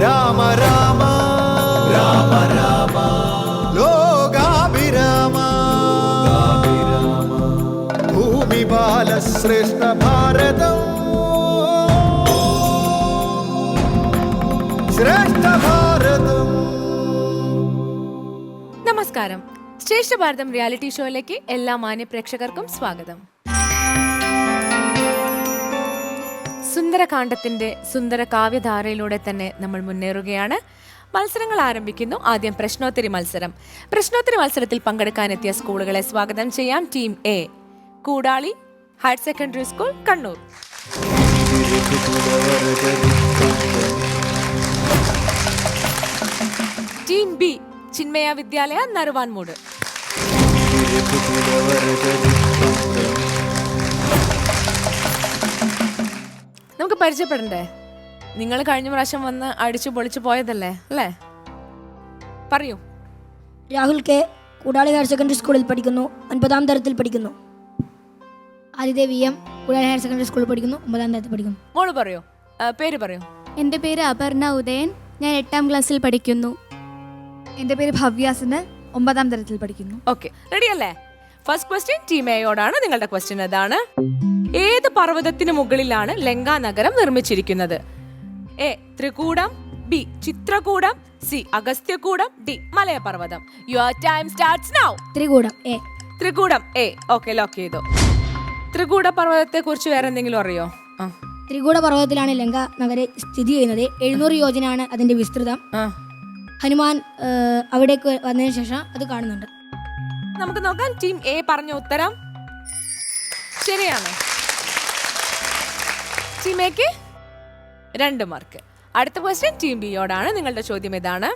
രാമ രാമ. രാമ രാമ ലോകാഭിരാമ. ഭൂമി ബാലശ്രേഷ്ഠ ഭാരതം. ശ്രേഷ്ഠ ഭാരതം. നമസ്കാരം. ശ്രേഷ്ഠ ഭാരതം റിയാലിറ്റി ഷോയിലേക്ക് എല്ലാ മാന്യ പ്രേക്ഷകർക്കും സ്വാഗതം. സുന്ദരകാന്ഡത്തിന്റെ സുന്ദര കാവ്യധാരയിലൂടെ തന്നെ നമ്മൾ മുന്നേറുകയാണ്. മത്സരങ്ങൾ ആരംഭിക്കുന്നു. ആദ്യം പ്രശ്നോത്തരി മത്സരം. പ്രശ്നോത്തരി മത്സരത്തിൽ പങ്കെടുക്കാനെത്തിയ സ്കൂളുകളെ സ്വാഗതം ചെയ്യാം. Team A Koodali higher secondary school Kannur. Team B Chinmaya Vidyalaya Naruvamoodu. നമുക്ക് പരിചയപ്പെടണ്ടേ? നിങ്ങൾ കഴിഞ്ഞ പ്രാവശ്യം വന്ന് അടിച്ചു പൊളിച്ചു പോയതല്ലേ അല്ലേ? പറയൂ. Rahul K Koodali higher secondary സ്കൂളിൽ പഠിക്കുന്നു ഒൻപതാം തരത്തിൽ പഠിക്കുന്നു. Adidevi M Koodali higher secondary സ്കൂളിൽ പഠിക്കുന്നു ഒമ്പതാം തരത്തിൽ പഠിക്കുന്നു. മോൾ പറയൂ. ആ, പേര് പറയൂ. എന്റെ പേര് അപർണ ഉദയൻ. ഞാൻ എട്ടാം ക്ലാസ്സിൽ പഠിക്കുന്നു. എന്റെ പേര് ഭവ്യാസിന് ഒമ്പതാം തരത്തിൽ പഠിക്കുന്നു. ഓക്കെ. റെഡി അല്ലേ ഫസ്റ്റ് ക്വസ്റ്റ്യൻ ടീം എയോടാണ് നിങ്ങളുടെ ക്വസ്റ്റ്യൻ അതാണ് ഏത് പർവതത്തിന് മുകളിലാണ് ലങ്കാ നഗരം നിർമ്മിച്ചിരിക്കുന്നത്? A Trikootam B Chitrakootam C Agasthyakoodam D Malayaparvatham. Your time starts now Trikootam A Trikootam A okay lock ചെയ്തു. ത്രികൂട പർവതത്തെ കുറിച്ച് വേറെ എന്തെങ്കിലും അറിയോ? ആ, ത്രികൂട പർവതത്തിലാണ് ലങ്ക നഗരം സ്ഥിതി ചെയ്യുന്നത്. എഴുന്നൂറ് യോജനയാണ് അതിന്റെ വിസ്തൃതം. ഹനുമാൻ അവിടേക്ക് വന്നതിന് ശേഷം അത് കാണുന്നുണ്ട്. നമുക്ക് നോക്കാം. ടീം എ പറഞ്ഞ ഉത്തരം. ശരിയാണ്. ടീം എക്ക് രണ്ട് മാർക്ക്. അടുത്ത ക്വസ്റ്റ്യൻ ടീം ബിയോടാണ് നിങ്ങളുടെ ചോദ്യം ഇതാണ്.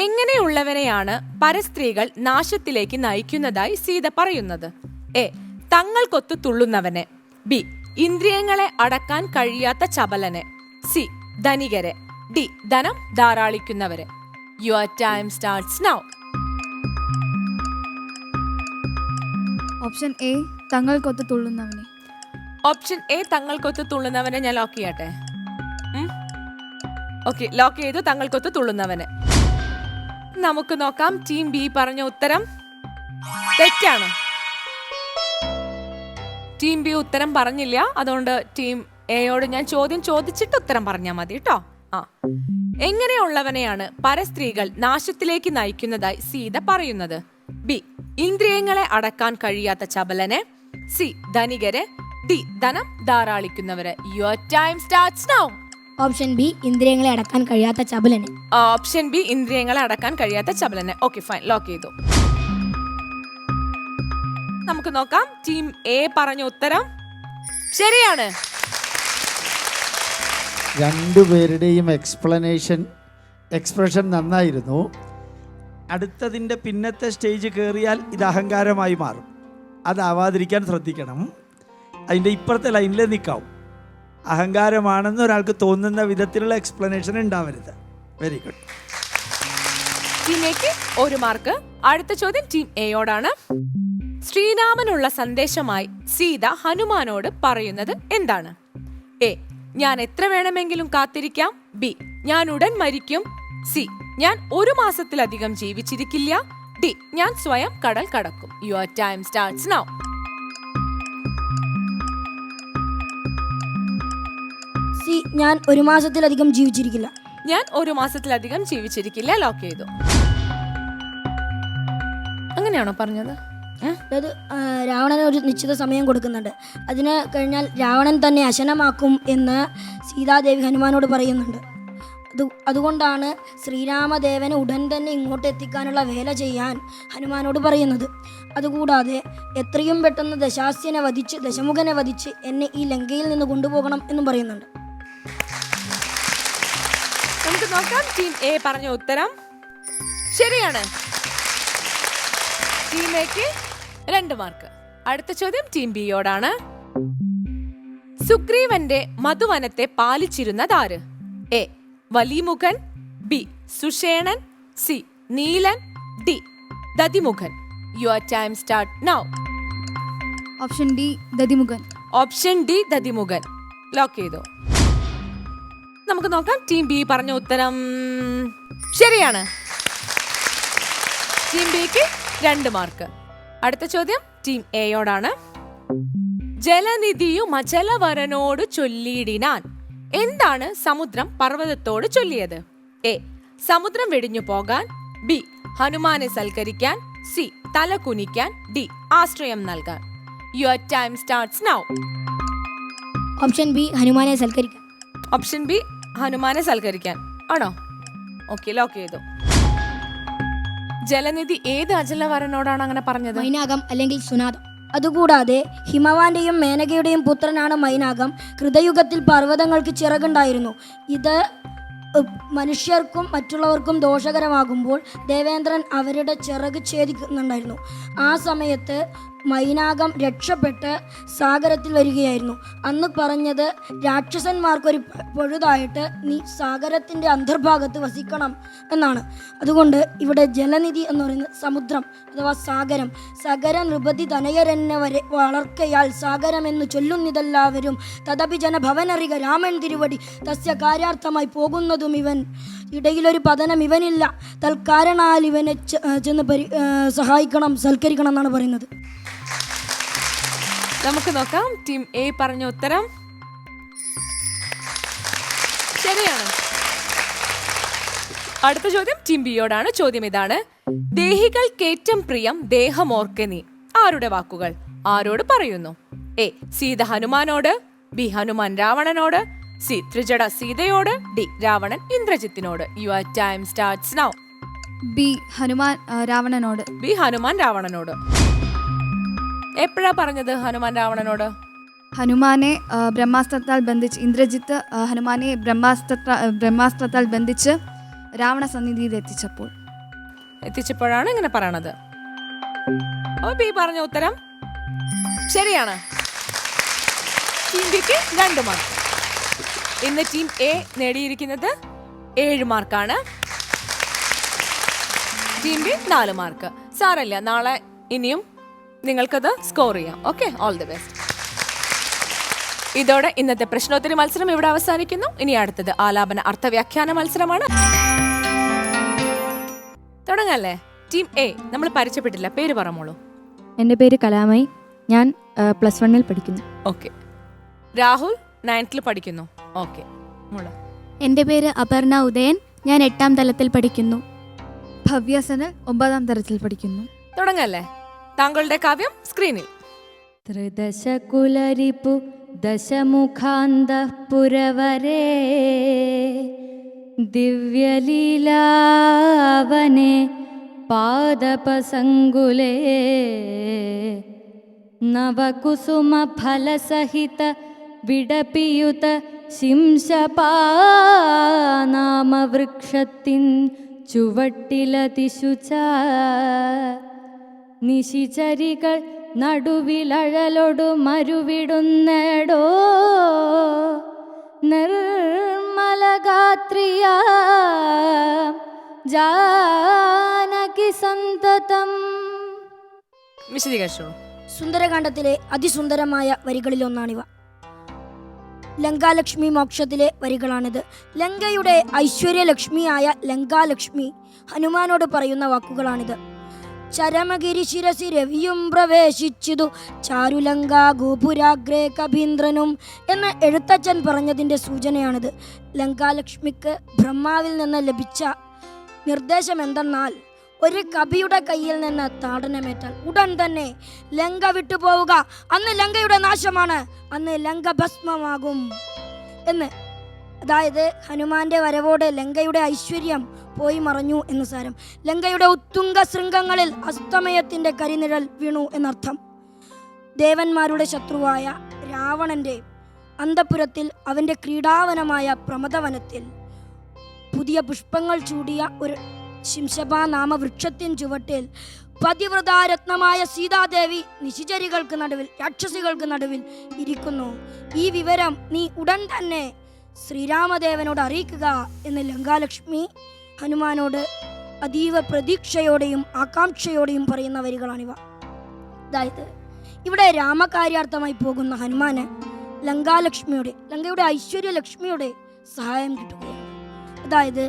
എങ്ങനെയുള്ളവരെയാണ് പരസ്ത്രീകൾ നാശത്തിലേക്ക് നയിക്കുന്നതായി സീത പറയുന്നത്? എ തങ്ങൾക്കൊത്തു തുള്ളുന്നവനെ. ബി ഇന്ദ്രിയങ്ങളെ അടക്കാൻ കഴിയാത്ത ചപലനെ. സി ധനികരെ. ഡി ധനം ധാരാളിക്കുന്നവരെ. Your time starts now option A തങ്ങൾക്കൊത്ത് തുള്ളുന്നവനെ. ഓപ്ഷൻ എ തങ്ങൾക്കൊത്ത് തുള്ളുന്നവനെ ഞാൻ ലോക്ക് ചെയ്യട്ടെ? ഓക്കെ ലോക്ക് ചെയ്തു തങ്ങൾക്കൊത്ത് തുള്ളുന്നവന്. നമുക്ക് നോക്കാം ടീം ബി പറഞ്ഞ ഉത്തരം തെറ്റാണ്. ടീം ബി ഉത്തരം പറഞ്ഞില്ല അതുകൊണ്ട് ടീം എയോട് ഞാൻ ചോദ്യം ചോദിച്ചിട്ട് ഉത്തരം പറഞ്ഞാൽ മതി കേട്ടോ ആ. എങ്ങനെയുള്ളവനെയാണ് പരസ്ത്രീകൾ നാശത്തിലേക്ക് നയിക്കുന്നതായി സീത പറയുന്നത്? ബി. ഇന്ദ്രിയങ്ങളെ അടക്കാൻ കഴിയാത്ത ചപലനെ. സി. ധനികരെ. ഡി. ധനം ധാരാളിക്കുന്നവരെ. Your time starts now option B ഇന്ദ്രിയങ്ങളെ അടക്കാൻ കഴിയാത്ത ചപലന്. ഓപ്ഷൻ ബി ഇന്ദ്രിയങ്ങളെ അടക്കാൻ കഴിയാത്ത ചപലനെ. ഓക്കെ ഫൈൻ ലോക്ക് ചെയ്തു. നമുക്ക് നോക്കാം. ടീം എ പറഞ്ഞ ഉത്തരം ശരിയാണ്. രണ്ടുപേരുടെയും എക്സ്പ്ലനേഷൻ എക്സ്പ്രഷൻ നന്നായിരുന്നു. അടുത്തതിന്റെ പിന്നത്തെ സ്റ്റേജ് കയറിയാൽ ഇത് അഹങ്കാരമായി മാറും. അതാവാതിരിക്കാൻ ശ്രദ്ധിക്കണം. അതിന്റെ ഇപ്പുറത്തെ ലൈനിൽ നിൽക്കാവും. അഹങ്കാരമാണെന്ന് ഒരാൾക്ക് തോന്നുന്ന വിധത്തിലുള്ള എക്സ്പ്ലനേഷൻ ഉണ്ടാവരുത്. വെരി ഗുഡ് ഒരു മാർക്ക് അടുത്ത ചോദ്യം ടീം എയോടാണ് ശ്രീരാമനുള്ള സന്ദേശമായി സീത ഹനുമാനോട് പറയുന്നത് എന്താണ്? എ ഞാൻ എത്ര വേണമെങ്കിലും കാത്തിരിക്കാം. ബി ഞാൻ ഉടൻ മരിക്കും. സി ഞാൻ ഒരു മാസത്തിലധികം ജീവിച്ചിരിക്കില്ല. ഡി ഞാൻ സ്വയം കടൽ കടക്കും. Your time starts now C ഞാൻ ഒരു മാസത്തിലധികം ജീവിച്ചിരിക്കില്ല. ഞാൻ ഒരു മാസത്തിലധികം ജീവിച്ചിരിക്കില്ല ലോക്ക് ചെയ്തു. അങ്ങനെയാണോ പറഞ്ഞത്? അതായത് രാവണന് ഒരു നിശ്ചിത സമയം കൊടുക്കുന്നുണ്ട്. അതിന് കഴിഞ്ഞാൽ രാവണൻ തന്നെ അശനമാക്കും എന്ന് സീതാദേവി ഹനുമാനോട് പറയുന്നുണ്ട്. അത് അതുകൊണ്ടാണ് ശ്രീരാമദേവനെ ഉടൻ തന്നെ ഇങ്ങോട്ട് എത്തിക്കാനുള്ള വേല ചെയ്യാൻ ഹനുമാനോട് പറയുന്നത്. അതുകൂടാതെ എത്രയും പെട്ടെന്ന് ദശാസ്യനെ വധിച്ച് ദശമുഖനെ വധിച്ച് എന്നെ ഈ ലങ്കയിൽ നിന്ന് കൊണ്ടുപോകണം എന്നും പറയുന്നുണ്ട്. നമുക്ക് നോക്കാം. ടീം എ പറഞ്ഞ ഉത്തരം ശരിയാണ്. ടീം എക്ക് രണ്ട് മാർക്ക്. അടുത്ത ചോദ്യം ടീം ബിയോടാണ്. സുഗ്രീവന്റെ മധുവനത്തെ പാലിച്ചിരുന്നതാര് A. Valimukhan B. Sushenan C. Neelan D. Dadhimukhan. Your time start now option D Dadhimukhan. Option D Dadhimukhan. Lock ചെയ്തോ. നമുക്ക് നോക്കാം. ടീം ബി പറഞ്ഞ ഉത്തരം ശരിയാണ്. ടീം ബിക്ക് രണ്ട് മാർക്ക് അടുത്ത ചോദ്യം ടീം എയോടാണ് ജലനിധിയും അചലവരനോട് ചൊല്ലിയിടിനാൻ. എന്താണ് സമുദ്രം പർവതത്തോട് ചൊല്ലിയത്? എ. സമുദ്രം വെടിഞ്ഞു പോകാൻ. ബി. ഹനുമാനെ സൽക്കരിക്കാൻ. സി. തല കുനിക്കാൻ. ഡി. ആശ്രയം നൽകാൻ. Your time starts now option B ഹനുമാനെ സൽക്കരിക്കാൻ. ഓപ്ഷൻ ബി ഹനുമാനെ സൽക്കരിക്കാൻ. ആണോ? ഓക്കെ ലോക്ക് ചെയ്തു. ജലനിധി ഏത് അജലവരനോടാണ് അങ്ങനെ പറഞ്ഞത്? മൈനാകം അല്ലെങ്കിൽ സുനാദം. അതുകൂടാതെ ഹിമവാന്റെയും മേനകയുടെയും പുത്രനാണ് മൈനാകം. കൃതയുഗത്തിൽ പർവതങ്ങൾക്ക് ചിറകുണ്ടായിരുന്നു. ഇത് മനുഷ്യർക്കും മറ്റുള്ളവർക്കും ദോഷകരമാകുമ്പോൾ ദേവേന്ദ്രൻ അവരുടെ ചിറക് ഛേദിക്കുന്നുണ്ടായിരുന്നു. ആ സമയത്ത് മൈനാകം രക്ഷപ്പെട്ട് സാഗരത്തിൽ വരികയായിരുന്നു. അന്ന് പറഞ്ഞത് രാക്ഷസന്മാർക്കൊരു പൊഴുതായിട്ട് നീ സാഗരത്തിന്റെ അന്തർഭാഗത്ത് വസിക്കണം എന്നാണ്. അതുകൊണ്ട് ഇവിടെ ജലനിധി എന്ന് പറയുന്നത് സമുദ്രം അഥവാ സാഗരം സകര നൃപതി തനയരന്നെ വരെ വളർക്കയാൽ സാഗരമെന്ന് ചൊല്ലുന്നിതെല്ലാവരും തദപി ജന ഭവനറിക രാമൻ തിരുവടി തസ്യ കാര്യാർത്ഥമായി പോകുന്നതും ഇവൻ. ഇടയിലൊരു പതനം ഇവനില്ല. തൽക്കാരണാൽ ഇവനെ ചെന്ന് പരി സഹായിക്കണം സൽക്കരിക്കണം എന്നാണ് പറയുന്നത്. നമുക്ക് നോക്കാം. ടീം എ പറഞ്ഞ ഉത്തരം. ശരിയാണ്. അടുത്ത ചോദ്യം ടീം ബിയോടാണ് ചോദ്യം ഇതാണ്. ദേഹികൾക്കേറ്റം പ്രിയം ദേഹമോർക്കെ നീ. ആരുടെ വാക്കുകൾ? ആരോട് പറയുന്നു? എ സീത ഹനുമാനോട് ബി ഹനുമാൻ രാവണനോട് സി ത്രിജട സീതയോട് D Ravanan ഇന്ദ്രജിത്തിനോട്. Your time starts now B Hanuman രാവണനോട്. B Hanuman രാവണനോട്. എപ്പോഴാ പറഞ്ഞത് ഹനുമാൻ രാവണനോട്? ഹനുമാനെ ബ്രഹ്മാസ്ത്രത്താൽ ബന്ധിച്ച് ഇന്ദ്രജിത്ത് ഹനുമാനെ ബ്രഹ്മാസ്ത്ര ബ്രഹ്മാസ്ത്രത്താൽ ബന്ധിച്ച് രാവണ സന്നിധിയിൽ എത്തിച്ചപ്പോൾ. എത്തിച്ചപ്പോഴാണ് ഇങ്ങനെ പറയണത്. അപ്പൊ ഈ പറഞ്ഞ ഉത്തരം ശരിയാണ്. രണ്ട് മാർക്ക് ഇന്ന് ടീം എ നേടിയിരിക്കുന്നത് ഏഴ് മാർക്കാണ് ടീം ബി നാല് മാർക്ക് സാരല്ല നാളെ ഇനിയും നിങ്ങൾക്കത് സ്കോർ ചെയ്യാം. ഓക്കെ ഓൾ ദി ബെസ്റ്റ് ഇതോടെ ഇന്നത്തെ പ്രശ്നോത്തരി മത്സരം ഇവിടെ അവസാനിക്കുന്നു. ഇനി അടുത്തത് ആലാപന അർത്ഥവ്യാഖ്യാന മത്സരമാണ്. തുടങ്ങല്ലേ? ടീം എ നമ്മൾ പരിചയപ്പെട്ടില്ല. പേര് പറമോളൂ എന്റെ പേര് കലാമയി. ഞാൻ പ്ലസ് വണ്ണിൽ പഠിക്കുന്നു. ഓക്കെ രാഹുൽ നയൻത്തിൽ പഠിക്കുന്നു. ഓക്കെ എന്റെ എന്റെ പേര് അപർണ ഉദയൻ. ഞാൻ എട്ടാം തലത്തിൽ പഠിക്കുന്നു. ഭവ്യസനൽ ഒമ്പതാം തലത്തിൽ പഠിക്കുന്നു. തുടങ്ങല്ലേ? താങ്കളുടെ കാവ്യം സ്ക്രീനിൽ. ത്രിദശകുലരിപു ദശമുഖാന്തഃ പുരവരേ ദിവ്യലീലാവനെ പാദപസങ്കുലേ നവകുസുമഫലസഹിത വിടപിയുത ശിംശപാനാമവൃക്ഷത്തിൻ ചുവട്ടിലതിശുച നിശിചരികൾ നടുവിലഴലൊടു മരുവിടുന്നേടോ? നിർമ്മലഗാത്രിയ ജാനകി സന്തതം. വിശദീകരിച്ചു? സുന്ദരകാന്ഡത്തിലെ അതിസുന്ദരമായ വരികളിലൊന്നാണിവ. ലങ്കാലക്ഷ്മി മോക്ഷത്തിലെ വരികളാണിത്. ലങ്കയുടെ ഐശ്വര്യലക്ഷ്മിയായ ലങ്കാലക്ഷ്മി ഹനുമാനോട് പറയുന്ന വാക്കുകളാണിത്. ചരമഗിരി ശിരസി രവിയും പ്രവേശിച്ചിതു. ചാരുലങ്ക ഗോപുരാഗ്രേ കബീന്ദ്രനും എന്ന എഴുത്തച്ഛൻ പറഞ്ഞതിന്റെ സൂചനയാണിത്. ലങ്കാലക്ഷ്മിക്ക് ബ്രഹ്മാവിൽ നിന്ന് ലഭിച്ച നിർദ്ദേശം എന്തെന്നാൽ ഒരു കവിയുടെ കയ്യിൽ നിന്ന് താടനമേറ്റാൽ ഉടൻ തന്നെ ലങ്ക വിട്ടുപോവുക. അന്ന് ലങ്കയുടെ നാശമാണ്. അന്ന് ലങ്ക ഭസ്മമാകും എന്ന്. അതായത് ഹനുമാന്റെ വരവോടെ ലങ്കയുടെ ഐശ്വര്യം പോയി മറഞ്ഞു എന്ന് സാരം. ലങ്കയുടെ ഉത്തുംഗ ശൃംഗങ്ങളിൽ അസ്തമയത്തിന്റെ കരിനിഴൽ വീണു എന്നർത്ഥം. ദേവന്മാരുടെ ശത്രുവായ രാവണന്റെ അന്തപുരത്തിൽ അവന്റെ ക്രീഡാവനമായ പ്രമദവനത്തിൽ പുതിയ പുഷ്പങ്ങൾ ചൂടിയ ഒരു ശിംശബ നാമ വൃക്ഷത്തിൻ ചുവട്ടിൽ പതിവ്രതാരത്നമായ സീതാദേവി നിശിചരികൾക്ക് നടുവിൽ രാക്ഷസികൾക്ക് നടുവിൽ ഇരിക്കുന്നു. ഈ വിവരം നീ ഉടൻ തന്നെ ശ്രീരാമദേവനോട് അറിയിക്കുക എന്ന് ലങ്കാലക്ഷ്മി ഹനുമാനോട് അതീവ പ്രതീക്ഷയോടെയും ആകാംക്ഷയോടെയും പറയുന്ന വരികളാണിവ. അതായത് ഇവിടെ രാമകാര്യാർത്ഥമായി പോകുന്ന ഹനുമാന് ലങ്കാലക്ഷ്മിയുടെ ലങ്കയുടെ ഐശ്വര്യലക്ഷ്മിയുടെ സഹായം കിട്ടുകയാണ്. അതായത്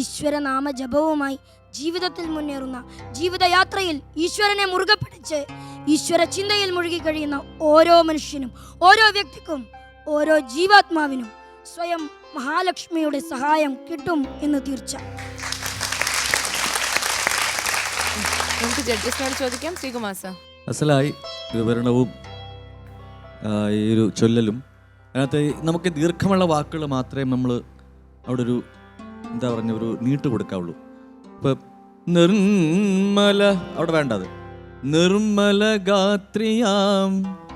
ഈശ്വരനാമ ജപവുമായി ജീവിതത്തിൽ മുന്നേറുന്ന ജീവിതയാത്രയിൽ ഈശ്വരനെ മുറുകെ പിടിച്ച് ഈശ്വര ചിന്തയിൽ മുഴുകി കഴിയുന്ന ഓരോ മനുഷ്യനും ഓരോ വ്യക്തിക്കും ഓരോ ജീവാത്മാവിനും സ്വയം മഹാലക്ഷ്മിയുടെ സഹായം കിട്ടും എന്ന് തീർച്ച. നമുക്ക് ജഡ്ജസിനോട് ചോദിക്കാം. ശ്രീകുമാർ സാർ. അസലായി വിവരണവും ഈ ഒരു ചൊല്ലലും. അതിനകത്ത് നമുക്ക് ദീർഘമുള്ള വാക്കുകൾ മാത്രമേ നമ്മൾ അവിടെ ഒരു എന്താ പറഞ്ഞ ഒരു നീട്ട് കൊടുക്കാവുള്ളൂ. ഇപ്പം നിർമ്മല അവിടെ വേണ്ടത് നിർമ്മല ഗാത്രിയാം.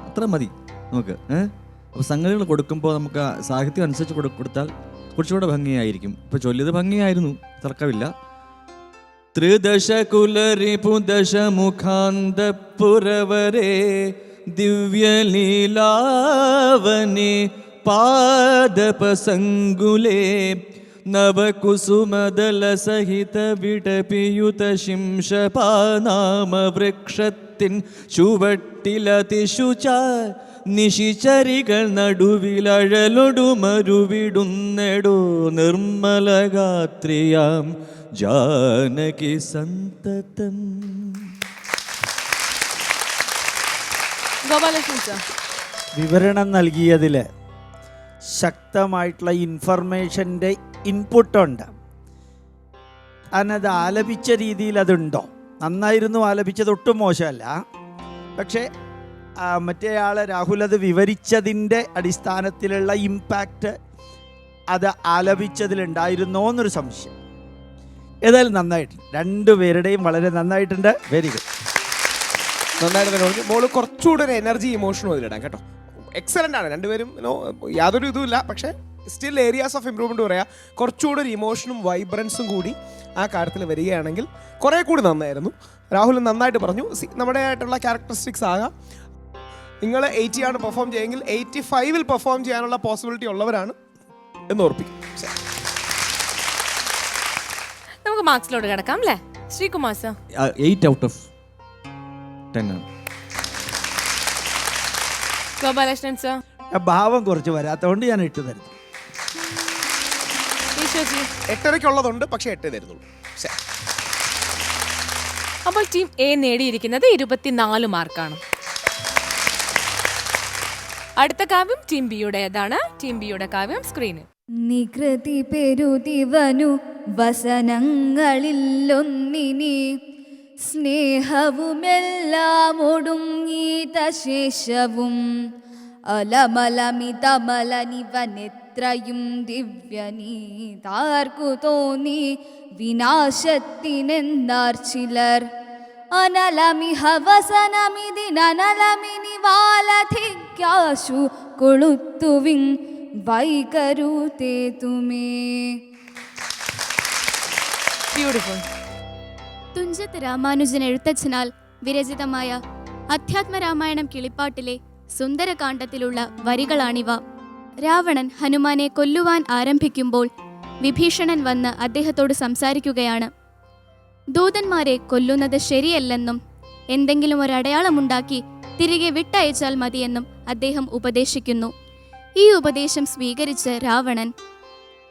അത്ര മതി നമുക്ക് ഏഹ് അപ്പോൾ സംഗതികൾ കൊടുക്കുമ്പോൾ നമുക്ക് സാഹിത്യം അനുസരിച്ച് കൊടു കൊടുത്താൽ കുറച്ചുകൂടെ ഭംഗിയായിരിക്കും. ഇപ്പോൾ ചൊല്ലിയത് ഭംഗിയായിരുന്നു തർക്കമില്ല. ത്രിദശ കുലരിപുദശ മുഖാന്തപുരവരെ ദിവ്യലീലാവനെ പാദപസങ്കുലേ നവകുസുമദലസഹിത വിടപിയുത ശിംശപാനാമവൃക്ഷത്തിൻ ചുവട്ടിലതിശുച നിശിചരികൾ നടുവിലഴലൊടുമരുവിടുന്നെടോ നിർമ്മലഗാത്രിയാം ജാനകി സന്തതം വിവരണം നൽകിയതിൽ ശക്തമായിട്ടുള്ള ഇൻഫർമേഷന്റെ ഇൻപുട്ടുണ്ട് അതിനത് ആലപിച്ച രീതിയിൽ അതുണ്ടോ? നന്നായിരുന്നു ആലപിച്ചത് ഒട്ടും മോശമല്ല. പക്ഷേ ആ, മറ്റേ ആൾ രാഹുൽ അത് വിവരിച്ചതിന്റെ അടിസ്ഥാനത്തിലുള്ള ഇമ്പാക്റ്റ് അത് ആലപിച്ചതിലുണ്ടായിരുന്നോ എന്നൊരു സംശയം. ഏതായാലും നന്നായിട്ടുണ്ട്. രണ്ടുപേരുടെയും വളരെ നന്നായിട്ടുണ്ട്. വെരി ഗുഡ് നന്നായിട്ട് തന്നെ മോൾ കുറച്ചുകൂടെ ഒരു എനർജി ഇമോഷനും അതിലിടാം കേട്ടോ. എക്സലന്റ് ആണ്. രണ്ടുപേരും നോ യാതൊരു ഇതുമില്ല. പക്ഷേ സ്റ്റിൽ ഏരിയാസ് ഓഫ് ഇമ്പ്രൂവ്മെന്റ് പറയാം. കുറച്ചുകൂടെ ഒരു ഇമോഷനും വൈബ്രൻസും കൂടി ആ കാര്യത്തിൽ വരികയാണെങ്കിൽ കുറേ കൂടി നന്നായിരുന്നു. രാഹുൽ നന്നായിട്ട് പറഞ്ഞു. നമ്മുടെ ആയിട്ടുള്ള ക്യാരക്ടറിസ്റ്റിക്സ് ആകാം. നിങ്ങൾ എയ്റ്റി ആണ് പെർഫോം ചെയ്യുമെങ്കിൽ എയ്റ്റി ഫൈവിൽ പെർഫോം ചെയ്യാനുള്ള പോസിബിലിറ്റി ഉള്ളവരാണ് എന്ന് ഓർപ്പിക്കും. നമുക്ക് മാർക്സിലോട്ട് കിടക്കാം അല്ലേ? Sreekumar sir. Eight out of ten ആണ്. ഗോപാലകൃഷ്ണൻ സർ. ഭാവം കുറച്ച് വരാത്തതുകൊണ്ട് ഞാൻ എട്ട് തരുന്നു. ഈശ്വജി എട്ടരയ്ക്കുള്ളതുണ്ട് പക്ഷേ എട്ടേ തരുന്നുള്ളൂ. അപ്പോൾ ടീം എ നേടിയിരിക്കുന്നത് ഇരുപത്തിനാല് മാർക്കാണ്. അടുത്ത കാവ്യം ടീം ബിയുടേതാണ് ടീം ബിയുടെ കാവ്യം സ്ക്രീനിൽ. നികൃതി പെരുതിവനു വസനങ്ങളിലൊന്നിനി. സ്നേഹവുമെല്ലാം ഒടുങ്ങീത ശേഷവും അലമലമിതമലനിവനെത്രയും ദിവ്യനീതാർക്കു തോന്നി. വിനാശത്തിനെന്താർ ചിലർ? വൈകരുതേ തുമേ ബ്യൂട്ടിഫുൾ തുഞ്ചത്ത് രാമാനുജൻ എഴുത്തച്ഛനാൽ വിരചിതമായ അധ്യാത്മരാമായണം കിളിപ്പാട്ടിലെ സുന്ദരകാന്ഡത്തിലുള്ള വരികളാണിവ. രാവണൻ ഹനുമാനെ കൊല്ലുവാൻ ആരംഭിക്കുമ്പോൾ വിഭീഷണൻ വന്ന് അദ്ദേഹത്തോട് സംസാരിക്കുകയാണ്. ദൂതന്മാരെ കൊല്ലുന്നത് ശരിയല്ലെന്നും എന്തെങ്കിലും ഒരടയാളമുണ്ടാക്കി തിരികെ വിട്ടയച്ചാൽ മതിയെന്നും അദ്ദേഹം ഉപദേശിക്കുന്നു. ഈ ഉപദേശം സ്വീകരിച്ച് രാവണൻ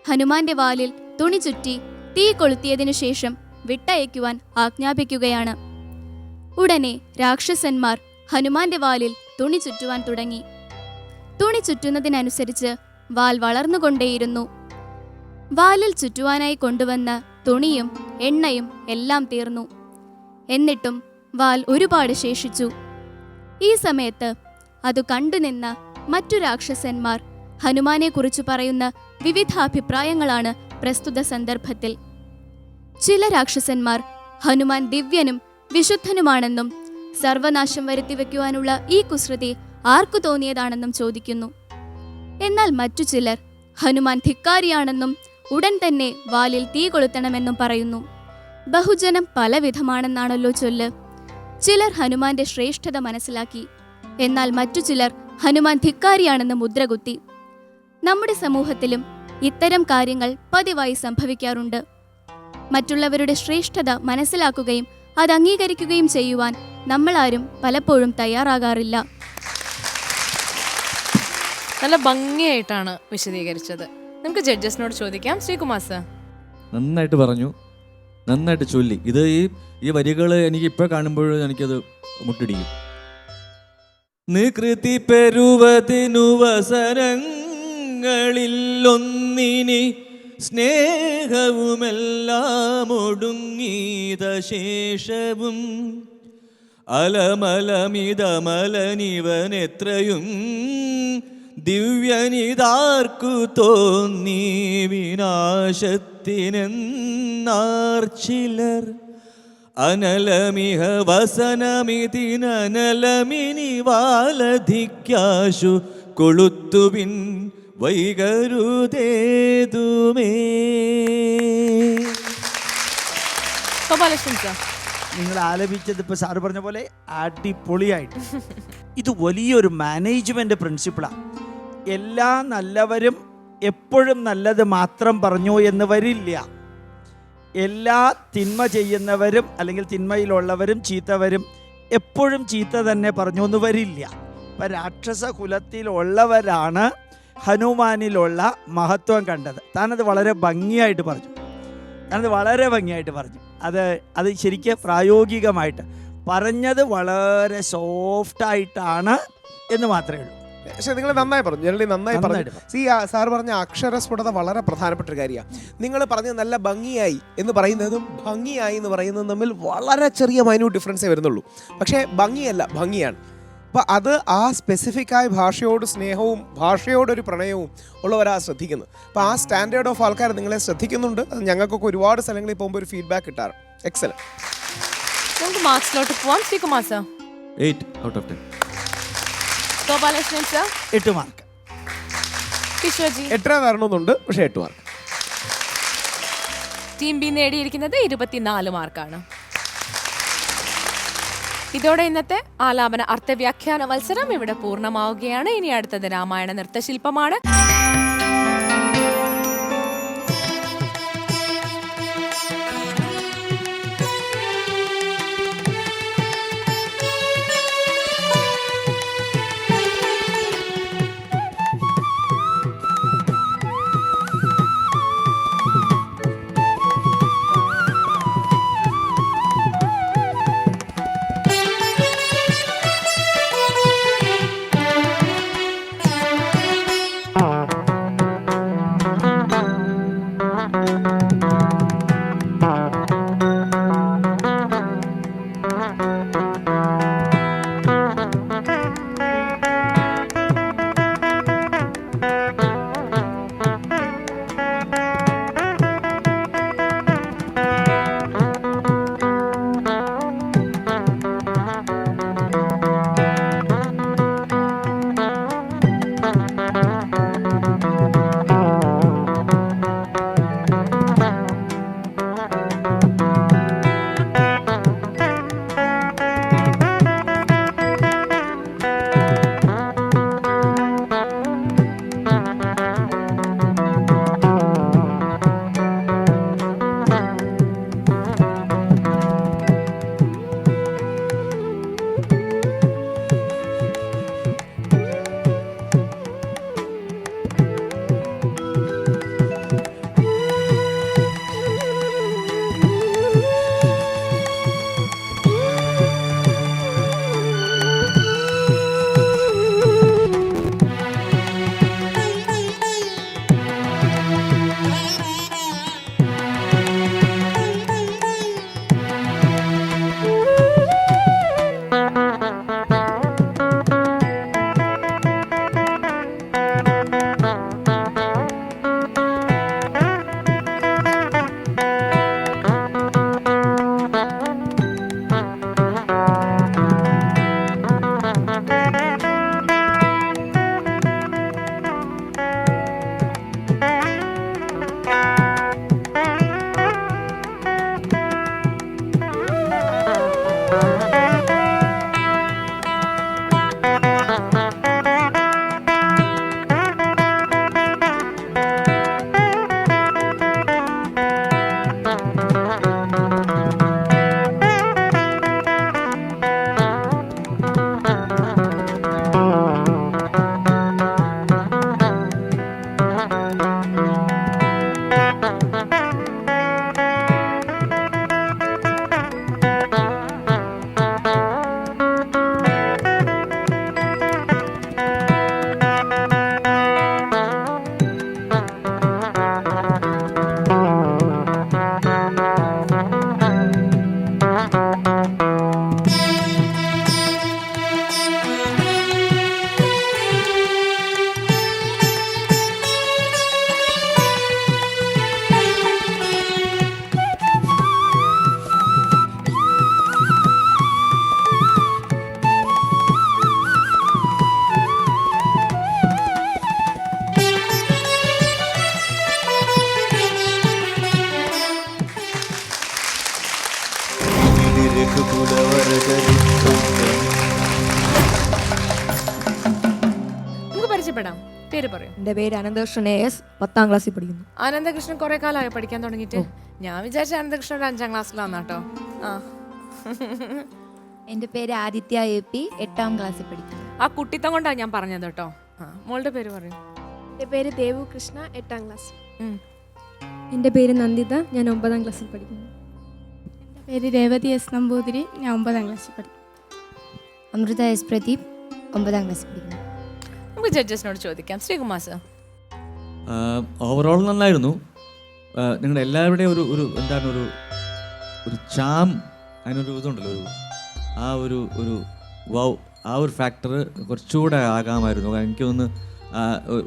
ഹനുമാന്റെ വാലിൽ തുണി ചുറ്റി തീ കൊളുത്തിയതിനു ശേഷം വിട്ടയക്കുവാൻ ആജ്ഞാപിക്കുകയാണ്. ഉടനെ രാക്ഷസന്മാർ ഹനുമാന്റെ വാലിൽ തുണി ചുറ്റുവാൻ തുടങ്ങി. തുണി ചുറ്റുന്നതിനനുസരിച്ച് വാൽ വളർന്നുകൊണ്ടേയിരുന്നു. വാലിൽ ചുറ്റുവാനായി കൊണ്ടുവന്ന തുണിയും എണ്ണയും എല്ലാം തീർന്നു. എന്നിട്ടും വാൽ ഒരുപാട് ശേഷിച്ചു. ഈ സമയത്ത് അത് കണ്ടുനിന്ന മറ്റു രാക്ഷസന്മാർ. ഹനുമാനെ കുറിച്ച് പറയുന്ന വിവിധ അഭിപ്രായങ്ങളാണ് പ്രസ്തുത സന്ദർഭത്തിൽ. ചില രാക്ഷസന്മാർ ഹനുമാൻ ദിവ്യനും വിശുദ്ധനുമാണെന്നും സർവനാശം വരുത്തിവെക്കുവാനുള്ള ഈ കുസൃതി ആർക്കു തോന്നിയതാണെന്നും ചോദിക്കുന്നു. എന്നാൽ മറ്റു ചിലർ ഹനുമാൻ ധിക്കാരിയാണെന്നും ഉടൻ തന്നെ വാലിൽ തീ കൊളുത്തണമെന്നും പറയുന്നു. ബഹുജനം പലവിധമാണെന്നാണല്ലോ ചൊല്ല്. ചിലർ ഹനുമാന്റെ ശ്രേഷ്ഠത മനസ്സിലാക്കി. എന്നാൽ മറ്റു ചിലർ ഹനുമാൻ ധിക്കാരിയാണെന്ന് മുദ്രകുത്തി. നമ്മുടെ സമൂഹത്തിലും ഇത്തരം കാര്യങ്ങൾ പതിവായി സംഭവിക്കാറുണ്ട്. മറ്റുള്ളവരുടെ ശ്രേഷ്ഠത മനസ്സിലാക്കുകയും അത് അംഗീകരിക്കുകയും ചെയ്യുവാൻ നമ്മളാരും പലപ്പോഴും തയ്യാറാകാറില്ല. നല്ല ഭംഗിയായിട്ടാണ് വിശദീകരിച്ചത്. നമുക്ക് ജഡ്ജസിനോട് ചോദിക്കാം. ശ്രീകുമാർ സർ. നന്നായിട്ട് പറഞ്ഞു. നന്നായിട്ട് ചൊല്ലി. ഇത് ഈ ഈ വരികൾ എനിക്ക് ഇപ്പോൾ കാണുമ്പോഴും എനിക്കത് മുട്ടിടിക്കും. നികൃതി പെരുവതിനുവസരങ്ങളിലൊന്നിനി സ്നേഹവുമെല്ലാം ഒടുങ്ങീത ശേഷവും. അലമലമിതമലനിവനെത്രയും ദിവ്യനിതാർക്കു തോന്നി വിനാശത്തിനെന്നാർ ചിലർ അനലമിഹ വസനമിതിനലമിനി വാലധിക്കാശു കൊളുത്തുവിൻ വൈകരുതേതുമേ. നിങ്ങൾ ആലപിച്ചത് ഇപ്പോൾ സാറ് പറഞ്ഞ പോലെ അടിപൊളിയായിട്ട്. ഇത് വലിയൊരു മാനേജ്മെന്റ് പ്രിൻസിപ്പിളാണ് എല്ലാ നല്ലവരും എപ്പോഴും നല്ലത് മാത്രം പറഞ്ഞു എന്ന് വരില്ല. എല്ലാ തിന്മ ചെയ്യുന്നവരും അല്ലെങ്കിൽ തിന്മയിലുള്ളവരും ചീത്തവരും എപ്പോഴും ചീത്ത തന്നെ പറഞ്ഞു എന്ന് വരില്ല. അപ്പം രാക്ഷസ കുലത്തിലുള്ളവരാണ് ഹനുമാനിലുള്ള മഹത്വം കണ്ടത്. താനത് വളരെ ഭംഗിയായിട്ട് പറഞ്ഞു. താനത് വളരെ ഭംഗിയായിട്ട് പറഞ്ഞു. അത് അത് ശരിക്കും പ്രായോഗികമായിട്ട്. പറഞ്ഞത് വളരെ സോഫ്റ്റായിട്ടാണ് എന്ന് മാത്രമേ ഉള്ളൂ. പക്ഷെ നിങ്ങൾ നന്നായി പറഞ്ഞു. ജനറലി നന്നായി പറഞ്ഞു. സി സാർ പറഞ്ഞ അക്ഷരസ്ഫുടത വളരെ പ്രധാനപ്പെട്ട ഒരു കാര്യമാണ് നിങ്ങൾ പറഞ്ഞ നല്ല ഭംഗിയായി എന്ന് പറയുന്നതും ഭംഗിയായി എന്ന് പറയുന്നതും തമ്മിൽ വളരെ ചെറിയ മൈന്യൂട്ട് ഡിഫറൻസേ വരുന്നുള്ളൂ. പക്ഷേ ഭംഗിയല്ല ഭംഗിയാണ്. അപ്പോൾ അത് ആ സ്പെസിഫിക് ആയ ഭാഷയോട് സ്നേഹവും ഭാഷയോടൊരു പ്രണയവും ഉള്ളവരാ ശ്രദ്ധിക്കുന്നത്. അപ്പോൾ ആ സ്റ്റാൻഡേർഡ് ഓഫ് ആൾക്കാർ നിങ്ങളെ ശ്രദ്ധിക്കുന്നുണ്ട്. അത് ഞങ്ങൾക്കൊക്കെ ഒരുപാട് സ്ഥലങ്ങളിൽ പോകുമ്പോൾ ഒരു ഫീഡ്ബാക്ക് കിട്ടാറ്. എക്സലന്റ് നമുക്ക് മാർക്സിലോട്ട് പോവാം. Sreekumar sir eight out of ten Gopalakrishnan sir എട്ട് മാർക്ക് കിഷോർജി എട്ടര തരണമെന്നുണ്ട് പക്ഷേ എട്ട് മാർക്ക് ടീം ബി നേടിയിരിക്കുന്നത് ഇരുപത്തിനാല് മാർക്കാണ് ഇതോടെ ഇന്നത്തെ ആലാപന അർത്ഥവ്യാഖ്യാന മത്സരം ഇവിടെ പൂർണമാവുകയാണ്. ഇനി അടുത്തത് രാമായണ നൃത്തശില്പമാണ്. അനന്തകൃഷ്ണൻ എ എസ് പത്താം ക്ലാസ്സിൽ പഠിക്കുന്നു. ആനന്ദകൃഷ്ണൻ കുറെ കാലമായി പഠിക്കാൻ തുടങ്ങിയിട്ട്? ഞാൻ വിചാരിച്ച ആനന്ദകൃഷ്ണൻ ഒരു അഞ്ചാം ക്ലാസ്സിലാന്ന് കേട്ടോ. ആ. എന്റെ പേര് ആദിത്യ എ പി എട്ടാം ക്ലാസ്സിൽ പഠിക്കുന്നു. ആ കുട്ടിത്തം കൊണ്ടാണ് ഞാൻ പറഞ്ഞത് കേട്ടോ. ആ മോളുടെ പേര് പറയൂ. എന്റെ പേര് ദേവു കൃഷ്ണ എട്ടാം ക്ലാസ്. ഉം. എന്റെ പേര് നന്ദിത ഞാൻ ഒമ്പതാം ക്ലാസ്സിൽ പഠിക്കുന്നു. എന്റെ പേര് രേവതി എസ് നമ്പൂതിരി ഞാൻ ഒമ്പതാം ക്ലാസ്സിൽ പഠിക്കും അമൃത എസ് പ്രദീപ് ഒമ്പതാം ക്ലാസ്സിൽ പഠിക്കുന്നു. നമുക്ക് ജഡ്ജസിനോട് ചോദിക്കാം. ശ്രീകുമാർ സർ. ഓവറോൾ നന്നായിരുന്നു. നിങ്ങളുടെ എല്ലാവരുടെയും ഒരു ഒരു എന്താണ് ഒരു ഒരു ചാം അതിനൊരു ഇതുണ്ടല്ലോ ഒരു ആ ഒരു ഒരു വൗ ആ ഒരു ഫാക്ടർ കുറച്ചുകൂടെ ആകാമായിരുന്നു. എനിക്ക് ഒന്ന്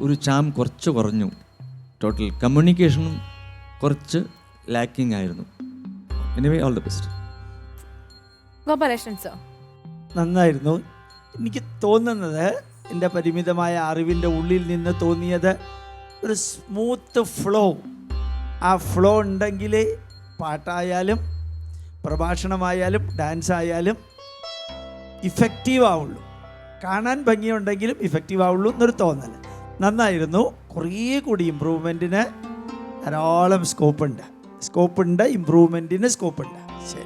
ഒരു ചാം കുറച്ച് കുറഞ്ഞു. ടോട്ടൽ കമ്മ്യൂണിക്കേഷനും കുറച്ച് ലാക്കിംഗ് ആയിരുന്നു. Anyway all the best Gopalakrishnan നന്നായിരുന്നു. എനിക്ക് തോന്നുന്നത് എന്റെ പരിമിതമായ അറിവിന്റെ ഉള്ളിൽ നിന്ന് തോന്നിയത് ഒരു സ്മൂത്ത് ഫ്ലോ ആ ഫ്ലോ ഉണ്ടെങ്കിൽ പാട്ടായാലും പ്രഭാഷണമായാലും ഡാൻസ് ആയാലും ഇഫക്റ്റീവ് ആവുള്ളൂ. കാണാൻ ഭംഗിയുണ്ടെങ്കിലും ഇഫക്റ്റീവ് ആവുള്ളൂ എന്നൊരു തോന്നൽ. നന്നായിരുന്നു. കുറേ കൂടി ഇമ്പ്രൂവ്മെന്റിന് ധാരാളം സ്കോപ്പ് ഉണ്ട്. സ്കോപ്പ് ഉണ്ട് ഇമ്പ്രൂവ്മെന്റിന് സ്കോപ്പ് ഉണ്ട്. ശരി.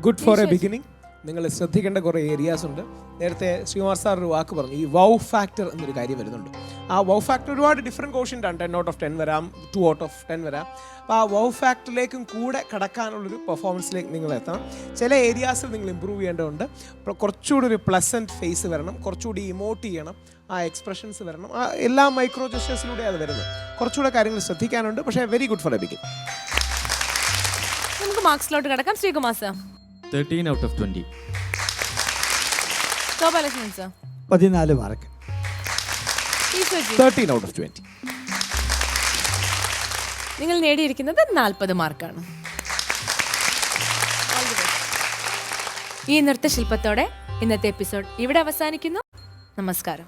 ഗുഡ് ഫോർ എ ബിഗിനിങ് നിങ്ങൾ ശ്രദ്ധിക്കേണ്ട കുറേ ഏരിയാസ് ഉണ്ട്. നേരത്തെ ശ്രീകുമാർ സാർ ഒരു വാക്ക് പറഞ്ഞു. ഈ വൗ ഫാക്ടർ എന്നൊരു കാര്യം വരുന്നുണ്ട്. ആ വൗ ഫാക്ടർ ഒരുപാട് ഡിഫറെന്റ് കോഷ്യന്റ് ആണ് ടെൻ ഔട്ട് ഓഫ് ടെൻ വരാം ടു ഔട്ട് ഓഫ് ടെൻ വരാം. അപ്പോൾ ആ വൗ ഫാക്ടറിലേക്കും കൂടെ കടക്കാനുള്ളൊരു പെർഫോമൻസിലേക്ക് നിങ്ങൾ എത്തണം. ചില ഏരിയാസിൽ നിങ്ങൾ ഇമ്പ്രൂവ് ചെയ്യേണ്ടതുണ്ട്. കുറച്ചുകൂടി ഒരു പ്ലസന്റ് ഫേസ് വരണം. കുറച്ചുകൂടി ഇമോട്ട് ചെയ്യണം. ആ എക്സ്പ്രഷൻസ് വരണം. ആ എല്ലാ മൈക്രോ ജസ്റ്റേഴ്സിലൂടെ അത് വരുന്നത്. കുറച്ചുകൂടെ കാര്യങ്ങൾ ശ്രദ്ധിക്കാനുണ്ട്. പക്ഷേ very good for a begin നമുക്ക് മാർക്സിലോട്ട് കിടക്കാം. Sreekumar sir thirteen out of sir പതിനാല് mark thirteen out of twenty നിങ്ങൾ നേടിയിരിക്കുന്നത് നാൽപ്പത് മാർക്കാണ്. ഈ നൃത്തശില്പത്തോടെ ഇന്നത്തെ എപ്പിസോഡ് ഇവിടെ അവസാനിക്കുന്നു. നമസ്കാരം.